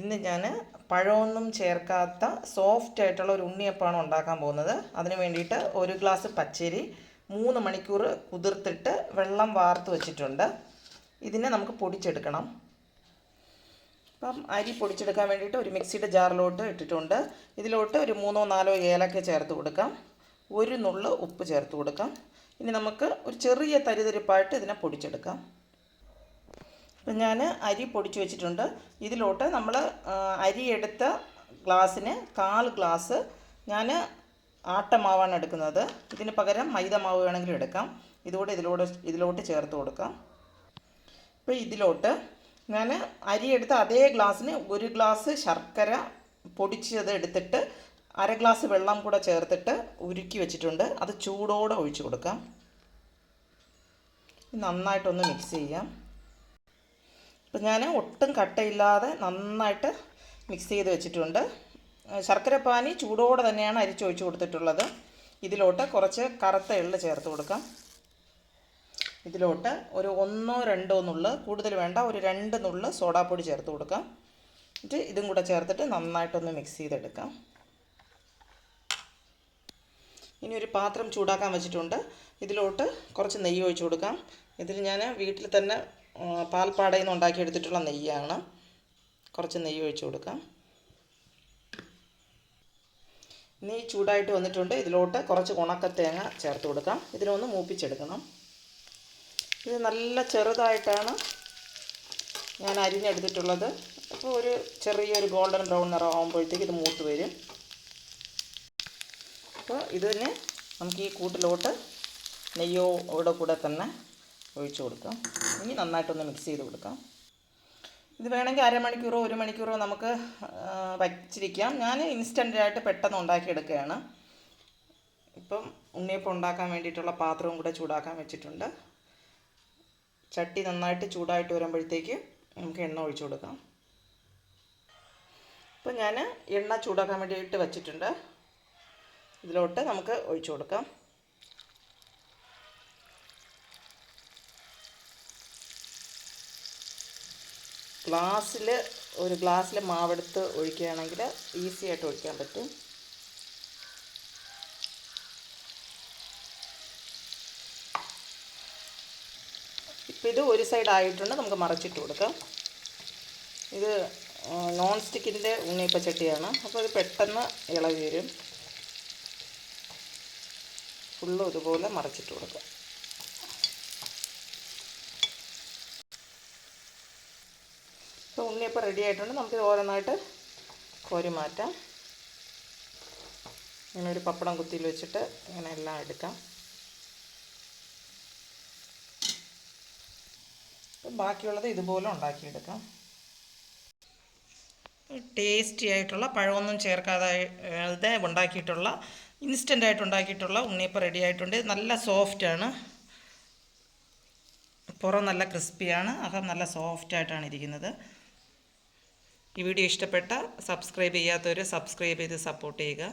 ഇന്ന് ഞാൻ പഴമൊന്നും ചേർക്കാത്ത സോഫ്റ്റ് ആയിട്ടുള്ള ഒരു ഉണ്ണിയപ്പമാണ് ഉണ്ടാക്കാൻ പോകുന്നത്. അതിന് വേണ്ടിയിട്ട് ഒരു ഗ്ലാസ് പച്ചരി മൂന്ന് മണിക്കൂർ കുതിർത്തിട്ട് വെള്ളം വാർത്ത് വെച്ചിട്ടുണ്ട്. ഇതിനെ നമുക്ക് പൊടിച്ചെടുക്കണം. അപ്പം അരി പൊടിച്ചെടുക്കാൻ വേണ്ടിയിട്ട് ഒരു മിക്സിയുടെ ജാറിലോട്ട് ഇട്ടിട്ടുണ്ട്. ഇതിലോട്ട് ഒരു മൂന്നോ നാലോ ഏലക്ക ചേർത്ത് കൊടുക്കാം. ഒരു നുള്ള് ഉപ്പ് ചേർത്ത് കൊടുക്കാം. ഇനി നമുക്ക് ഒരു ചെറിയ തരിതരിപ്പായിട്ട് ഇതിനെ പൊടിച്ചെടുക്കാം. അപ്പം ഞാൻ അരി പൊടിച്ച് വെച്ചിട്ടുണ്ട്. ഇതിലോട്ട് നമ്മൾ അരി എടുത്ത ഗ്ലാസ്സിന് കാൽ ഗ്ലാസ് ഞാൻ ആട്ടമാവാണ് എടുക്കുന്നത്. ഇതിന് പകരം മൈദ മാവ് വേണമെങ്കിലും എടുക്കാം. ഇതുകൂടെ ഇതിലൂടെ ഇതിലോട്ട് ചേർത്ത് കൊടുക്കാം. ഇപ്പോൾ ഇതിലോട്ട് ഞാൻ അരി എടുത്ത അതേ ഗ്ലാസ്സിന് ഒരു ഗ്ലാസ് ശർക്കര പൊടിച്ചത് എടുത്തിട്ട് അര ഗ്ലാസ് വെള്ളം കൂടെ ചേർത്തിട്ട് ഉരുക്കി വെച്ചിട്ടുണ്ട്. അത് ചൂടോടെ ഒഴിച്ചു കൊടുക്കാം. നന്നായിട്ടൊന്ന് മിക്സ് ചെയ്യാം. അപ്പം ഞാൻ ഒട്ടും കട്ടയില്ലാതെ നന്നായിട്ട് മിക്സ് ചെയ്ത് വെച്ചിട്ടുണ്ട്. ശർക്കര പാനി ചൂടോടെ തന്നെയാണ് അരിച്ചൊഴിച്ച് കൊടുത്തിട്ടുള്ളത്. ഇതിലോട്ട് കുറച്ച് കറുത്ത എള്ള് ചേർത്ത് കൊടുക്കാം. ഇതിലോട്ട് ഒരു ഒന്നോ രണ്ടോ നുള്ള് കൂടുതൽ വേണ്ട ഒരു രണ്ട് നുള്ള് സോഡാപ്പൊടി ചേർത്ത് കൊടുക്കാം. എന്നിട്ട് ഇതും കൂടെ ചേർത്തിട്ട് നന്നായിട്ടൊന്ന് മിക്സ് ചെയ്തെടുക്കാം. ഇനി ഒരു പാത്രം ചൂടാക്കാൻ വെച്ചിട്ടുണ്ട്. ഇതിലോട്ട് കുറച്ച് നെയ്യ് ഒഴിച്ച് കൊടുക്കാം. ഇതിൽ ഞാൻ വീട്ടിൽ തന്നെ പാൽപ്പാടയിൽ നിന്ന് ഉണ്ടാക്കിയെടുത്തിട്ടുള്ള നെയ്യാണ്. കുറച്ച് നെയ്യ് ഒഴിച്ച് കൊടുക്കാം. നെയ്യ് ചൂടായിട്ട് വന്നിട്ടുണ്ട്. ഇതിലോട്ട് കുറച്ച് ഉണക്ക തേങ്ങ ചേർത്ത് കൊടുക്കാം. ഇതിനൊന്ന് മൂപ്പിച്ചെടുക്കണം. ഇത് നല്ല ചെറുതായിട്ടാണ് ഞാൻ അരിഞ്ഞെടുത്തിട്ടുള്ളത്. അപ്പോൾ ഒരു ചെറിയൊരു ഗോൾഡൻ ബ്രൗൺ നിറം ആകുമ്പോഴത്തേക്ക് ഇത് മൂത്ത് വരും. അപ്പോൾ ഇതിന് നമുക്ക് ഈ കൂട്ടിലോട്ട് നെയ്യോടെ കൂടെ തന്നെ ഒഴിച്ചു കൊടുക്കാം. ഇനി നന്നായിട്ടൊന്ന് മിക്സ് ചെയ്ത് കൊടുക്കാം. ഇത് വേണമെങ്കിൽ അരമണിക്കൂറോ ഒരു മണിക്കൂറോ നമുക്ക് വച്ചിരിക്കാം. ഞാൻ ഇൻസ്റ്റന്റായിട്ട് പെട്ടെന്ന് ഉണ്ടാക്കിയെടുക്കുകയാണ്. ഇപ്പം ഉണ്ണിയപ്പം ഉണ്ടാക്കാൻ വേണ്ടിയിട്ടുള്ള പാത്രവും കൂടെ ചൂടാക്കാൻ വെച്ചിട്ടുണ്ട്. ചട്ടി നന്നായിട്ട് ചൂടായിട്ട് വരുമ്പോഴത്തേക്ക് നമുക്ക് എണ്ണ ഒഴിച്ചു കൊടുക്കാം. ഇപ്പം ഞാൻ എണ്ണ ചൂടാക്കാൻ വേണ്ടിയിട്ട് വച്ചിട്ടുണ്ട്. ഇതിലോട്ട് നമുക്ക് ഒഴിച്ചു കൊടുക്കാം. ഗ്ലാസ്സിൽ ഒരു ഗ്ലാസ്സിൽ മാവെടുത്ത് ഒഴിക്കുകയാണെങ്കിൽ ഈസി ആയിട്ട് ഒഴിക്കാൻ പറ്റും. ഇപ്പം ഇത് ഒരു സൈഡ് ആയിട്ടുണ്ട് നമുക്ക് മറച്ചിട്ട് കൊടുക്കാം. ഇത് നോൺ സ്റ്റിക്കിന്റെ ഉണ്ണിയപ്പച്ചട്ടിയാണ്. അപ്പോൾ അത് പെട്ടെന്ന് ഇളകി വരും. ഫുള്ളും ഇതുപോലെ മറച്ചിട്ട് കൊടുക്കാം. ഇപ്പോൾ ഉണ്ണിയപ്പം റെഡി ആയിട്ടുണ്ട്. നമുക്കിത് ഓരോന്നായിട്ട് കോരി മാറ്റാം. ഇങ്ങനെ ഒരു പപ്പടം കുത്തിയിൽ വെച്ചിട്ട് ഇങ്ങനെ എല്ലാം എടുക്കാം. ബാക്കിയുള്ളത് ഇതുപോലെ ഉണ്ടാക്കിയെടുക്കാം. ടേസ്റ്റി ആയിട്ടുള്ള പഴമൊന്നും ചേർക്കാതെ ഉണ്ടാക്കിയിട്ടുള്ള ഇൻസ്റ്റന്റ് ആയിട്ട് ഉണ്ടാക്കിയിട്ടുള്ള ഉണ്ണിയപ്പം റെഡി ആയിട്ടുണ്ട്. നല്ല സോഫ്റ്റാണ് പുറം നല്ല ക്രിസ്പിയാണ് അകം നല്ല സോഫ്റ്റായിട്ടാണ് ഇരിക്കുന്നത്. ഈ വീഡിയോ ഇഷ്ടപ്പെട്ട സബ്സ്ക്രൈബ് ചെയ്യാത്തവർ സബ്സ്ക്രൈബ് ചെയ്ത് സപ്പോർട്ട് ചെയ്യുക.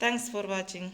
Thanks for watching